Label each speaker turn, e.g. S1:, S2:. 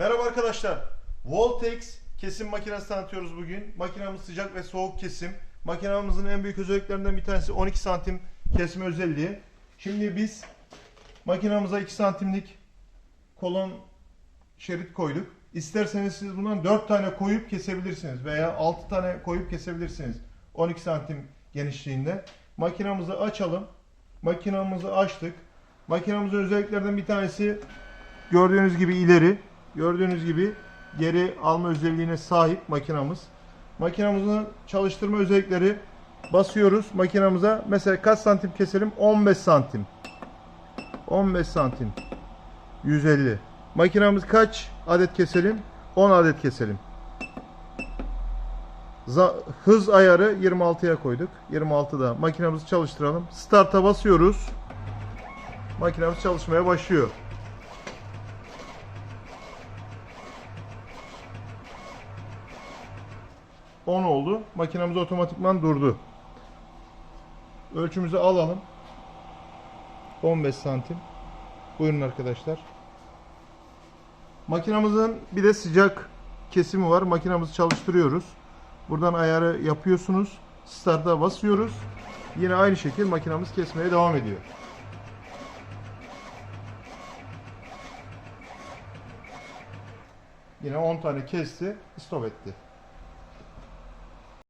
S1: Merhaba arkadaşlar. Voltex kesim makinesi tanıtıyoruz bugün. Makinamız sıcak ve soğuk kesim. Makinamızın en büyük özelliklerinden bir tanesi 12 santim kesme özelliği. Şimdi biz makinamıza 2 santimlik kolon şerit koyduk. İsterseniz siz bundan 4 tane koyup kesebilirsiniz veya 6 tane koyup kesebilirsiniz. 12 santim genişliğinde. Makinamızı açalım. Makinamızı açtık. Makinamızın özelliklerinden bir tanesi Gördüğünüz gibi ileri, gördüğünüz gibi geri alma özelliğine sahip makinamız. Makinamızın çalıştırma özellikleri basıyoruz makinamıza. Mesela kaç santim keselim? 15 santim. 15 santim. 150. Makinamız kaç adet keselim? 10 adet keselim. Hız ayarı 26'ya koyduk. 26'da makinamızı çalıştıralım. Start'a basıyoruz. Makinamız çalışmaya başlıyor. 10 oldu. Makinamız otomatikman durdu. Ölçümüzü alalım. 15 santim. Buyurun arkadaşlar. Makinamızın bir de sıcak kesimi var. Makinamızı çalıştırıyoruz. Buradan ayarı yapıyorsunuz. Start'a basıyoruz. Yine aynı şekilde makinamız kesmeye devam ediyor. Yine 10 tane kesti, stop etti.